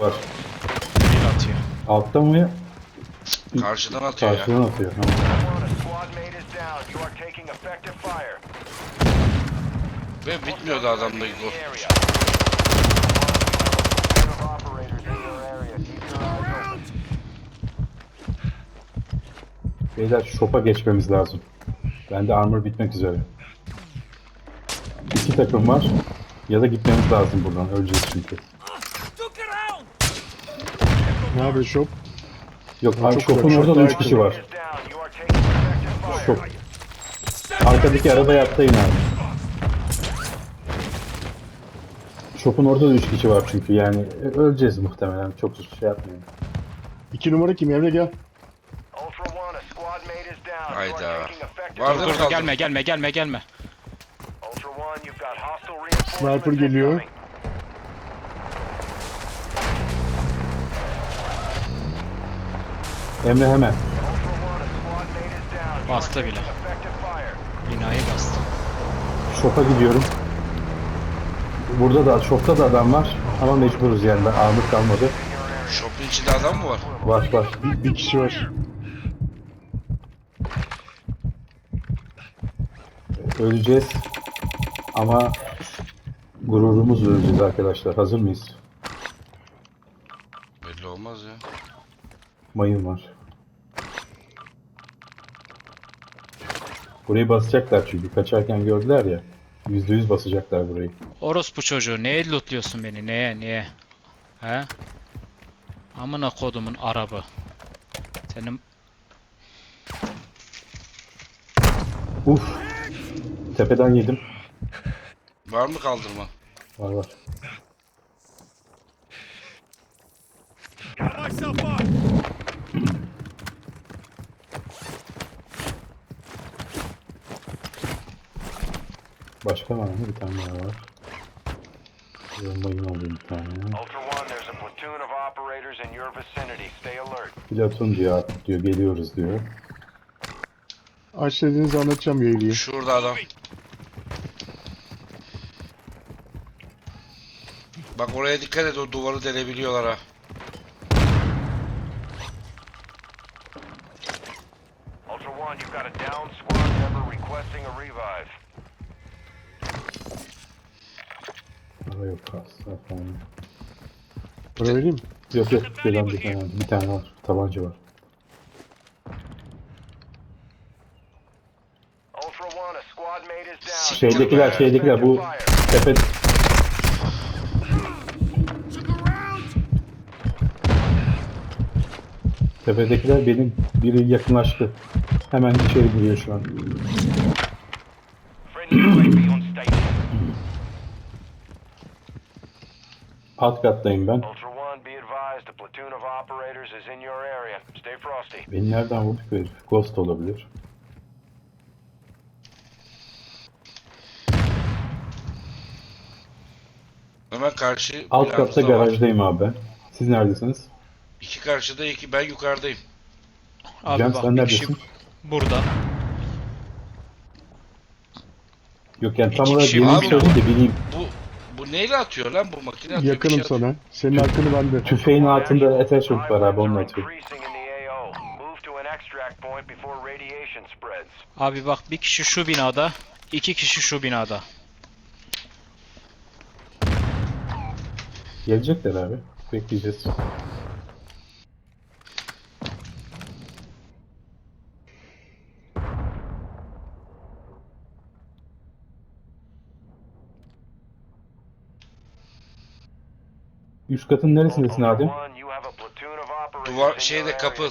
Var. Bir atıyor. Altta mı? Karşıdan atıyor ya. Karşıdan atıyor. Ha. Ve bitmiyordu adamda In bu. the area. One, of operators in your area. Keep your eyes open. Beyler şopa geçmemiz lazım. Bende armor bitmek üzere. İki takım var. Ya da gitmemiz lazım buradan. Öleceğiz çünkü. Ne yapıyor şop? Yok abi çok şopun orada da çok 3 kişi var. Şop. Arkadaki arabaya atlayın abi. Şopun orada da 3 kişi var çünkü yani e, öleceğiz muhtemelen. Çok şey yapmayın. İki numara kim? Emre gel. Hayda. Vardı Dur dur gelme gelme gelme gelme. Sniper geliyor. You are Bastı bile. Binayı bastı. Şopa gidiyorum. Burada da şopta da adam var ama mecburuz yani ben armor kalmadı. Shop'un içinde adam mı var? Var var. Bir, bir kişi var. Öleceğiz ama gururumuzla öleceğiz arkadaşlar. Hazır mıyız? Mayın var. Burayı basacaklar çünkü kaçarken gördüler ya. Yüzde yüz basacaklar burayı. Orospu çocuğu neye lootluyorsun beni neye niye? He? Amına kodumun arabı. Senin Uf. Tepeden yedim. Var mı kaldırma? Var var. Başka var mı? Bir tane daha var. Mayın alayım bir tane. Ultra One, there's a platoon of operators in your vicinity. Stay alert. Platon diyor artık diyor geliyoruz diyor. Aç dediğinizi anlatacağım yayılıyı. Şurada adam. Bak oraya dikkat et o duvarı delebiliyorlar ha. Ultra One, you've got a down squad member requesting a revive. Ama yok falan. Para vereyim mi? Yok yok gelen bir tane, bir tane var. Tabanca var. Şeydekiler şeydekiler bu tepe... Tepedekiler benim biri yakınlaştı. Hemen içeri giriyor şu an. Area. Stay frosty. Beni nereden vurdu ki herif? Ghost olabilir. Hemen karşı Alt binamızda katta var. garajdayım abi ben. Siz neredesiniz? İki karşıda iki ben yukarıdayım. abi Can bak sen bir kişi neredesin? burada. Yok yani tam İki olarak kişi var. söyleyin de bileyim. Bu bu neyle atıyor lan bu makine atıyor, Yakınım şey atıyor. sana. Senin arkanı bende. Tüfeğin altında attachment var abi are atıyor. Abi bak bir kişi şu binada, iki kişi şu binada. Gelecekler abi. Bekleyeceğiz. Üst katın neresindesin Adem? Duvar- şeyde, kapı.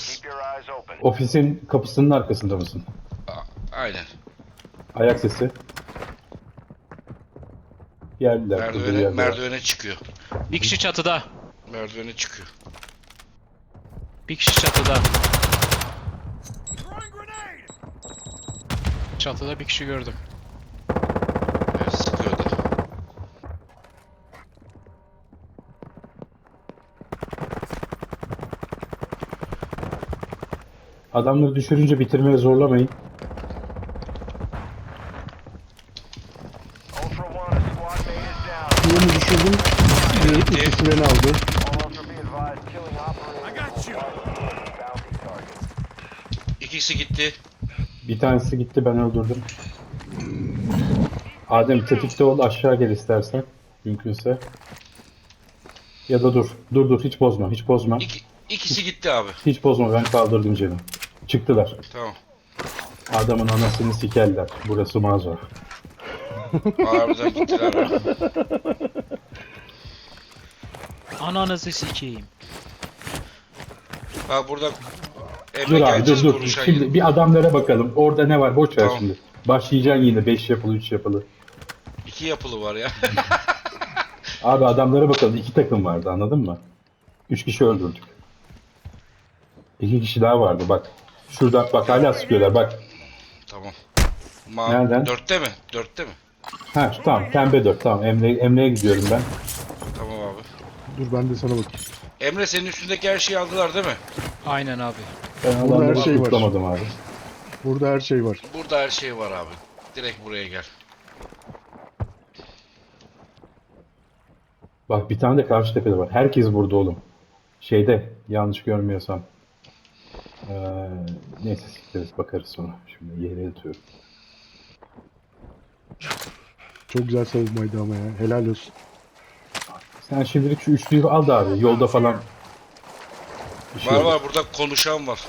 Ofisin kapısının arkasında mısın? A- Aynen. Ayak sesi. Geldiler. burada Merdivene, geldiler. merdivene çıkıyor. Bir kişi çatıda. Merdivene çıkıyor. Bir kişi çatıda. Çatıda bir kişi gördüm. Adamları düşürünce bitirmeye zorlamayın. Birini düşürdüm. Bir ikisini aldı. İkisi gitti. Bir tanesi gitti ben öldürdüm. Adem tetikte ol aşağı gel istersen. Mümkünse. Ya da dur. Dur dur hiç bozma. Hiç bozma. İki, ikisi gitti abi. Hiç bozma ben kaldırdım Cem'i. Çıktılar. Tamam. Adamın anasını sikerler. Burası mağaza. Harbiden gittiler abi. Ananızı sikeyim. Bak burada Dur Emre abi dur geleceğiz dur. konuşan Şimdi bir adamlara bakalım. Orada ne var boş ver Tamam. şimdi. Başlayacaksın yine 5 yapılı 3 yapılı. İki yapılı var ya. Abi adamlara bakalım. iki takım vardı anladın mı? Üç kişi öldürdük. İki kişi daha vardı bak. Şurada bak hala sıkıyorlar bak. tamam. Ma Nereden? Dörtte mi? Dörtte mi? Ha tamam pembe 4 tamam Emre, Emre'ye gidiyorum ben. Tamam abi. Dur ben de sana bakayım. Emre senin üstündeki her şeyi aldılar değil mi? Aynen abi. Ben Burada her şey var. tutlamadım abi. Burada her şey var. Burada her şey var abi. Direkt buraya gel. Bak bir tane de karşı tepede var. Herkes burada oğlum. Şeyde yanlış görmüyorsam. Ee, neyse sikleriz bakarız sonra. Şimdi yere yatıyorum. Çok güzel savunmaydı ama ya. Helal olsun. Sen şimdilik şu üçlüyü al da abi. Yolda falan. bir şey Var olur. var burada konuşan var.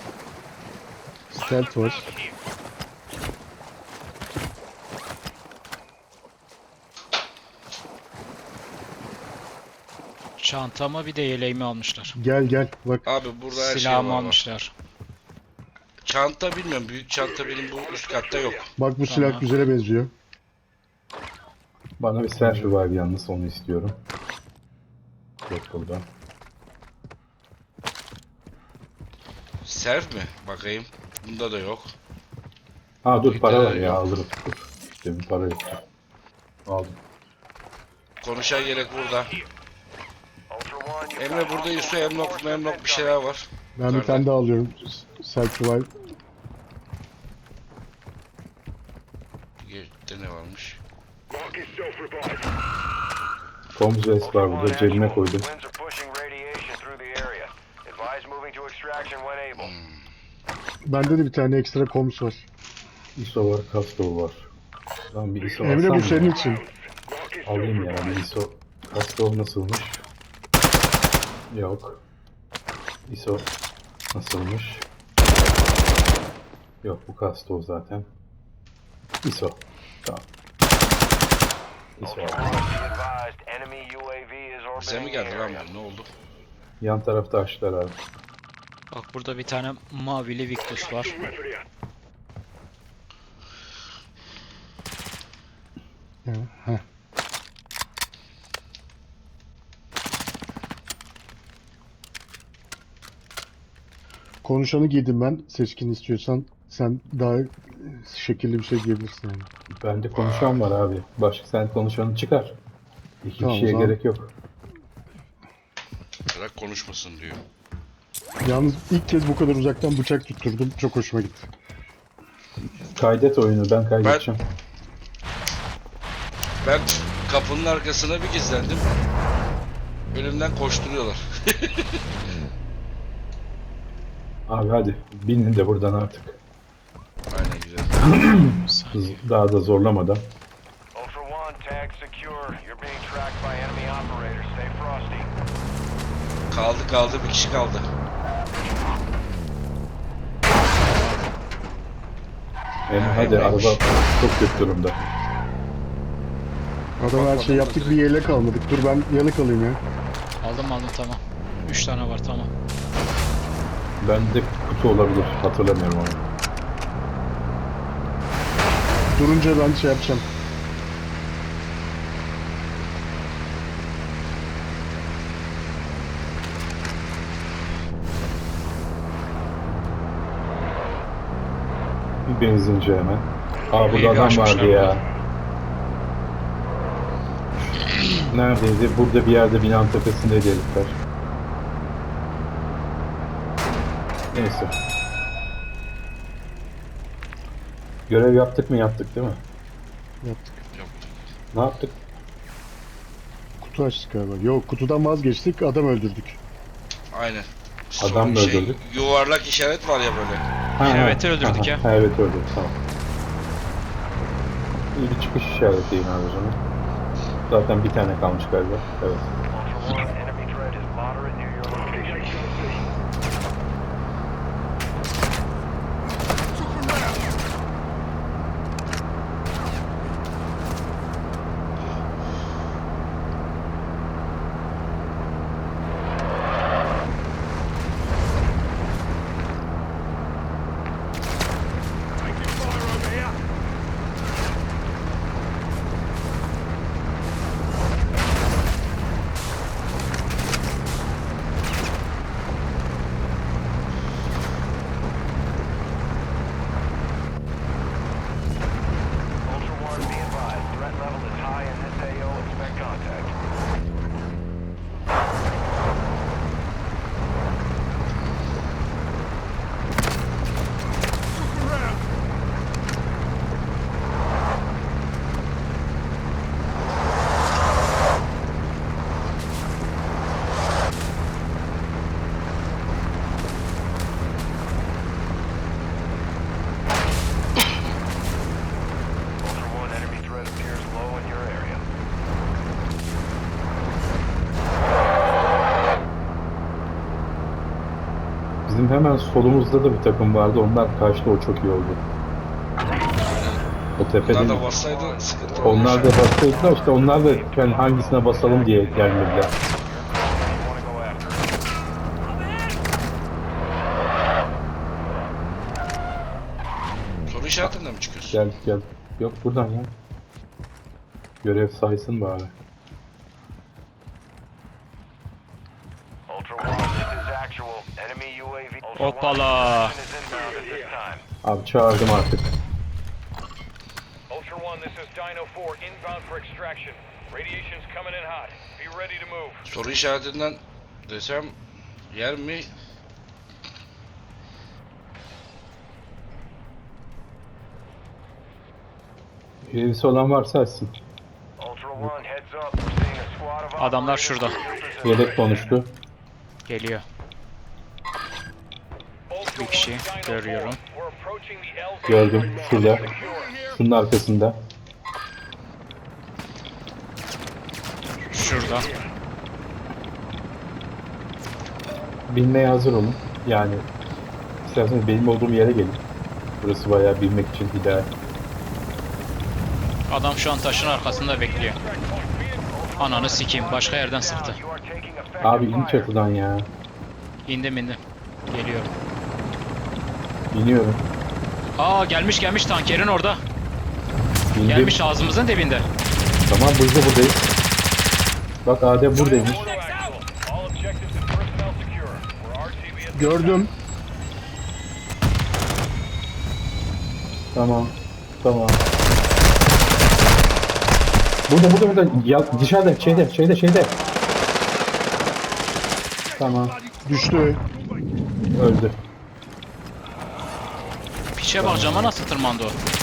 Stealth var. Çantama bir de yeleğimi almışlar. Gel gel. Bak Abi burada her şey Silahımı var. bak. almışlar. Çanta bilmiyorum. Büyük çanta benim bu üst katta yok. bak bu silah Tamam. güzele benziyor. Bana bir selfie var yalnız onu istiyorum. Yok burada. Serv mi? Bakayım. Bunda da yok. Ha dur Bir para tane var ya yok. alırım. Dur. İşte bir para yok. Aldım. Konuşan yelek burada. Emre burada Yusuf Emlok reinforcements Memlok bir şeyler var. Ben bir Yukarıda. tane daha alıyorum. Self revive. Geride ne varmış? Tom Zes Ultra var burada actual. koydum. Able. Bende de bir tane ekstra komus var. ISO var, Castro var. Lan bir ISO Emre alsam bu senin ya? için. Alayım ya bir ISO. Castro nasılmış? Yok. ISO nasılmış? Yok bu Castro zaten. ISO. Tamam. ISO Bize mi geldi lan bu? Ne oldu? Yan tarafta açtılar abi. Bak burada bir tane mavili Victus var. Ya, heh. Konuşanı giydim ben. Seçkin istiyorsan sen daha şekilli bir şey giyebilirsin yani. Bende konuşan var abi. Başka sen konuşanı çıkar. İki Tamam, o kişiye zaman. gerek yok. Bırak konuşmasın diyor. Yalnız ilk kez bu kadar uzaktan bıçak tutturdum. Çok hoşuma gitti. Kaydet oyunu ben kaydedeceğim. Ben kapının arkasına bir gizlendim. Önümden koşturuyorlar. Abi hadi binin de buradan artık. Aynen güzel. Daha da zorlamadan. Ultra One, tag secure. You're being tracked by enemy operators. Stay frosty. Kaldı kaldı bir kişi kaldı. Yani hadi araba çok kötü durumda. Adam her şey yaptık bir yelek almadık. Dur ben yelek alayım ya. Aldım aldım tamam. 3 tane var tamam. Bende kutu olabilir. Hatırlamıyorum onu. Durunca ben şey yapacağım. Bir benzinci hemen. Aa İyi burada adam açmışlar vardı ya. burada. Neredeydi? Burada bir yerde binanın tepesindeydi herifler. Neyse. Görev yaptık mı? Yaptık değil mi? Yaptık. Yaptık. Ne yaptık? Kutu açtık galiba. Yok kutudan vazgeçtik adam öldürdük. Aynen. Adam Son mı öldürdük? Yuvarlak işaret var ya böyle. Ha, ha, Evet, öldürdük ha, ya. Ha, evet öldürdük tamam. İyi bir çıkış işaretleyin abi o zaman. Zaten bir tane kalmış galiba. Evet. Bizim hemen solumuzda da bir takım vardı. Onlar kaçtı. O çok iyi oldu. O tepede Bunlar da bassaydı sıkıntı Onlar da basıyordular işte onlar da yani hangisine basalım diye gelmediler. Soru işaretinden mi çıkıyorsun? Gel gel. Yok buradan ya. Görev saysın bari. Ultra One, this is actual. Enemy UAV. Ultra One, Hoppala. Abi çağırdım artık. Ultra One, this is Dino 4, inbound for extraction. Radiation's coming in hot. Be ready to move. Soru işaretinden desem yer mi? Üyesi olan varsa açsın. Adamlar şurada. Yedek konuştu. Geliyor. Bir kişi görüyorum. 4, we're approaching the LZ Gördüm. Şurada. Şunun arkasında. Şurada. Binmeye hazır olun. Yani isterseniz benim olduğum yere gelin. Burası bayağı binmek için ideal. Adam şu an taşın arkasında bekliyor. Ananı sikeyim. Başka yerden sıktı. Abi in çatıdan ya. İndim indim. Geliyorum. Biniyorum. Aa gelmiş gelmiş tankerin orada. Bindim. Gelmiş ağzımızın dibinde. Tamam biz de buradayız. Bak Adem buradaymış. Gördüm. Tamam. Tamam. Burada burada burada. Ya, dışarıda şeyde şeyde şeyde. Tamam. Düştü. Öldü. Piçe bak cama nasıl tırmandı o.